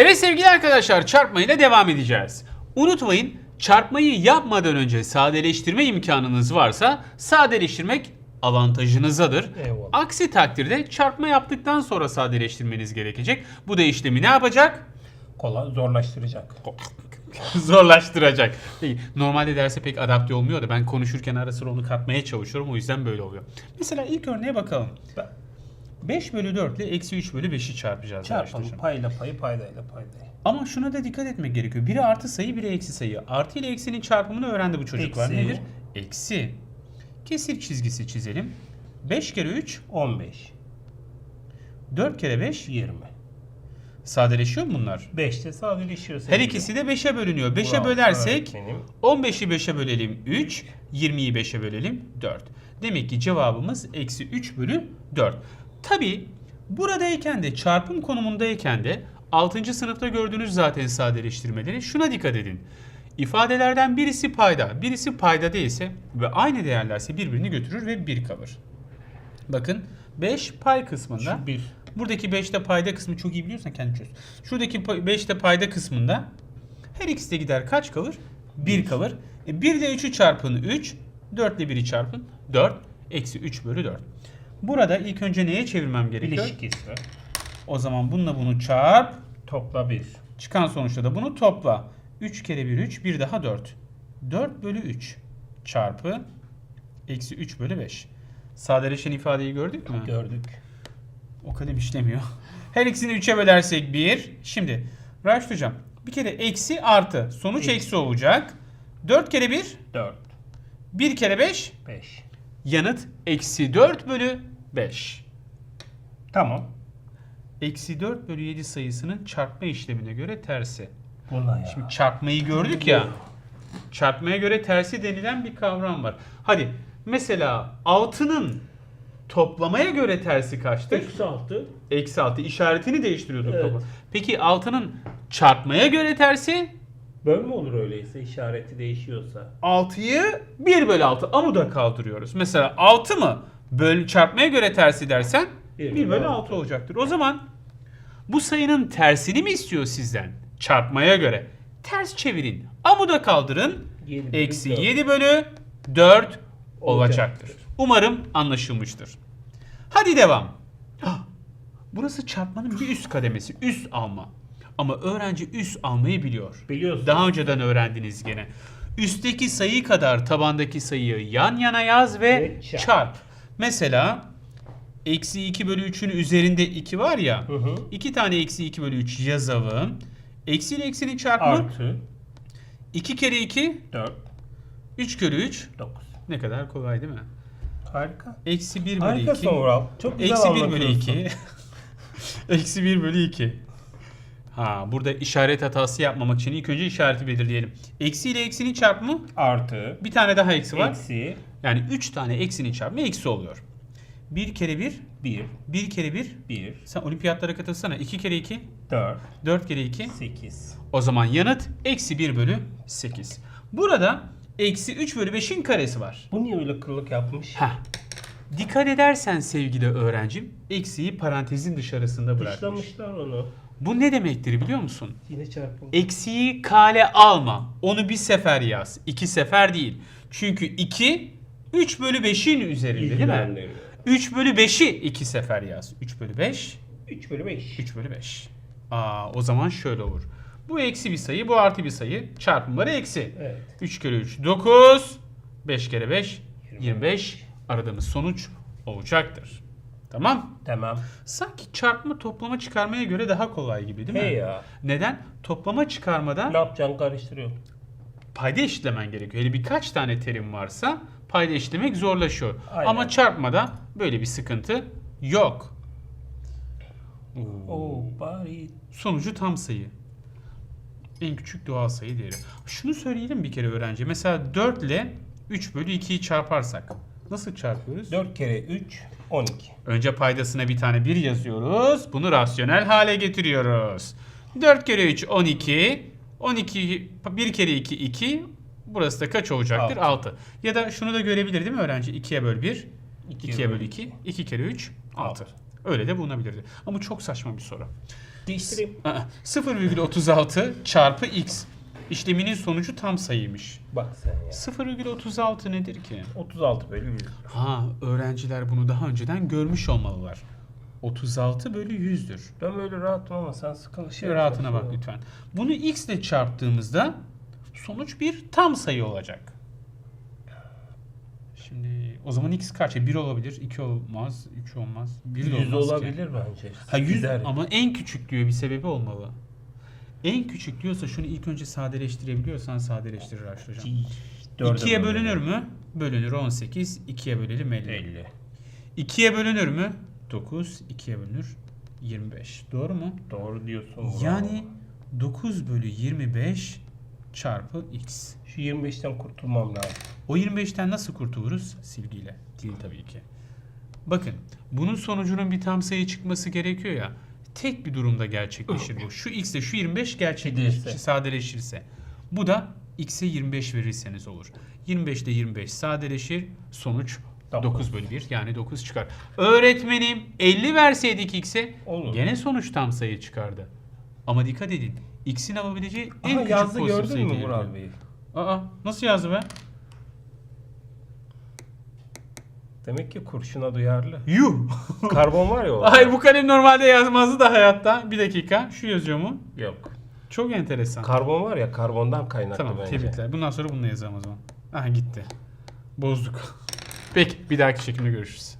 Evet sevgili arkadaşlar çarpmayla devam edeceğiz. Unutmayın çarpmayı yapmadan önce sadeleştirme imkanınız varsa sadeleştirmek avantajınızadır. Eyvallah. Aksi takdirde çarpma yaptıktan sonra sadeleştirmeniz gerekecek. Bu da işlemi ne yapacak? Kolay zorlaştıracak. Zorlaştıracak. Peki, normalde derse pek adapte olmuyor da ben konuşurken ara sıra onu katmaya çalışıyorum o yüzden böyle oluyor. Mesela ilk örneğe bakalım. 5 bölü 4 ile eksi 3 bölü 5'i çarpacağız. Çarpalım arkadaşlar. payla payı paydayla paydayı. Ama şuna da dikkat etmek gerekiyor. Biri artı sayı, biri eksi sayı. Artı ile eksinin çarpımını öğrendi bu çocuklar. Eksi. Nedir? Eksi. Kesir çizgisi çizelim. 5 kere 3, 15, 4 kere 5. 20. Sadeleşiyor mu bunlar? 5'te sadeleşiyor. Her ikisi de 5'e bölünüyor. 5'e Bravo, bölersek öğretmenim. 15'i 5'e bölelim 3, 20'yi 5'e bölelim 4. Demek ki cevabımız eksi 3 bölü 4. Tabi buradayken de çarpım konumundayken de 6. sınıfta gördüğünüz zaten sadeleştirmeleri şuna dikkat edin. İfadelerden birisi payda, birisi payda değilse ve aynı değerlerse birbirini götürür ve 1 kalır. Bakın 5 pay kısmında. Şu bir. Buradaki 5'te payda kısmı çok iyi biliyorsan kendi çöz. Şuradaki 5'te payda kısmında her ikisi de gider kaç kalır? 1 kalır. E 1 ile 3'ü çarpın 3. 4 ile 1'i çarpın 4. Eksi 3 bölü 4. Burada ilk önce neye çevirmem gerekiyor? Bileşikisi. O zaman bununla bunu çarp. Topla 1. Çıkan sonuçta da bunu topla. 3 kere 1 3. Bir daha 4. 4 bölü 3 çarpı eksi 3 bölü 5. Sadeleşen ifadeyi gördük mü? Gördük. O kalem işlemiyor. Her ikisini 3'e bölersek 1. Şimdi Raşit hocam bir kere eksi artı. Sonuç Eksi. eksi olacak. 4 kere 1, 4, 1 kere 5. 5. Yanıt eksi 4 bölü 5. Tamam. Eksi 4 bölü 7 sayısının çarpma işlemine göre tersi. Ya. Şimdi çarpmayı gördük ya. Çarpmaya göre tersi denilen bir kavram var. Hadi mesela 6'nın toplamaya göre tersi kaçtır? Eksi 6. Eksi 6 işaretini değiştiriyorduk. Evet. Peki 6'nın çarpmaya göre tersi Böyle mi olur öyleyse işareti değişiyorsa? 6'yı 1 bölü 6 amuda kaldırıyoruz. Mesela 6 mı böl çarpmaya göre tersi dersen Bir 1 bölü bölü 6 olacaktır. O zaman bu sayının tersini mi istiyor sizden? Çarpmaya göre. Ters çevirin. Amuda kaldırın. Yedi bölü Eksi dört. 7 bölü 4 olacaktır. Umarım anlaşılmıştır. Hadi devam. Hah, Burası çarpmanın bir üst kademesi. Üst alma. Ama öğrenci üst almayı biliyor. Biliyorsun. Daha önceden öğrendiniz gene. Üstteki sayı kadar tabandaki sayıyı yan yana yaz ve Ve çarp. çarp. Mesela eksi 2 bölü 3'ün üzerinde 2 var ya. Hı hı. 2 tane eksi 2 bölü 3 yazalım. Eksi ile eksinin çarpımı Artı 2 kere 2 4, 3 kere 3 9. ne kadar kolay değil mi? Harika. Eksi 1 bölü 2 Harikasın Ural. Çok güzel Eksi 1 bölü anlatıyorsun. 2 Eksi 1 bölü 2 Ha burada işaret hatası yapmamak için ilk önce işareti belirleyelim. Eksi ile eksinin çarpımı Artı. bir tane daha eksi var. Eksi. Yani 3 tane eksinin çarpımı eksi oluyor. 1 kere 1 1, 1 kere 1 1, sen olimpiyatlara katılsana. 2 kere 2 4, 4 kere 2 8. O zaman yanıt eksi 1 bölü 8. Burada eksi 3 bölü 5'in karesi var. Bu niye öyle kırılık yapmış? Heh. Dikkat edersen sevgili öğrencim eksiği parantezin dışarısında bırakmış. Dışlamışlar onu. Bu ne demektir biliyor musun? Yine çarpıldı. Eksiği kale alma. Onu bir sefer yaz. iki sefer değil. Çünkü 2 3 bölü 5'in üzerinde değil mi? İlgilendiriyor. 3 bölü 5'i iki sefer yaz. 3 bölü 5 3 bölü 5. 3 bölü 5. Aa, o zaman şöyle olur. Bu eksi bir sayı, bu artı bir sayı. Çarpımları eksi. Evet. 3 kere 3 9. 5 kere 5 25. 25. Aradığımız sonuç olacaktır. Tamam. Tamam. Sanki çarpma toplama çıkarmaya göre daha kolay gibi değil mi? Hey ya. Neden? Toplama çıkarmada Ne yapacaksın karıştırıyor. payda eşitlemen gerekiyor. Hele birkaç tane terim varsa payda eşitlemek zorlaşıyor. Aynen. Ama çarpmada böyle bir sıkıntı yok. Oo bari. Sonucu tam sayı. En küçük doğal sayı değeri. Şunu söyleyelim bir kere öğrenci. Mesela 4 ile 3 bölü 2'yi çarparsak. Nasıl çarpıyoruz? 4 kere 3 12. Önce paydasına bir tane 1 yazıyoruz. Bunu rasyonel hale getiriyoruz. 4 kere 3 12. 12 1 kere 2 2. Burası da kaç olacaktır? Altı. 6. Ya da şunu da görebilir değil mi öğrenci? 2'ye böl 1. İkiye 2'ye böl böl 2. 2 kere 3 6. Altı. Öyle de bulunabilirdi. Ama çok saçma bir soru. Değiştireyim. Aa, 0,36 çarpı x. İşleminin sonucu tam sayıymış. Bak sen ya. 0,36 nedir ki? 36 bölü 100. Ha öğrenciler bunu daha önceden görmüş olmalılar. 36 bölü 100'dür. Ben böyle rahatım ama sen sıkıntı Şöyle rahatına bak lütfen. Bunu x ile çarptığımızda sonuç bir tam sayı olacak. Şimdi o zaman x kaç? 1 olabilir, 2 olmaz, 3 olmaz, 1 de 100 olmaz ki. olabilir bence. Ha 100 Gider. ama en küçük diyor bir sebebi olmalı. En küçük diyorsa şunu ilk önce sadeleştirebiliyorsan sadeleştirir Raşit hocam. Dörde 2'ye bölünür. mü? Bölünür 18. 2'ye bölelim 50. 50. 2'ye bölünür mü? 9. 2'ye bölünür 25. Doğru mu? Doğru diyorsun. Yani 9 bölü 25 çarpı x. şu 25'ten kurtulmam lazım. O 25'ten nasıl kurtuluruz? Silgiyle. Değil tabii ki. Bakın bunun sonucunun bir tam sayı çıkması gerekiyor ya. Tek bir durumda gerçekleşir bu. Şu x ile şu 25 gerçekleşirse, Giderse. sadeleşirse. Bu da x'e 25 verirseniz olur. 25 ile 25 sadeleşir. Sonuç Dokuz. 9 bölü 1 yani 9 çıkar. Öğretmenim 50 verseydik x'e gene sonuç tam sayı çıkardı. Ama dikkat edin. X'in alabileceği en Aha küçük yazdı pozitif gördün sayı mü mi? Bey? Aa nasıl yazdı be? Demek ki kurşuna duyarlı. Yuh. Karbon var ya o. Hayır bu kalem normalde yazmazdı da hayatta. Bir dakika. Şu yazıyor mu? Yok. Çok enteresan. Karbon var ya karbondan kaynaklı tamam bence. tebrikler. Bundan sonra bununla yazalım o zaman. Aha gitti. Bozduk. Peki bir dahaki şekilde görüşürüz.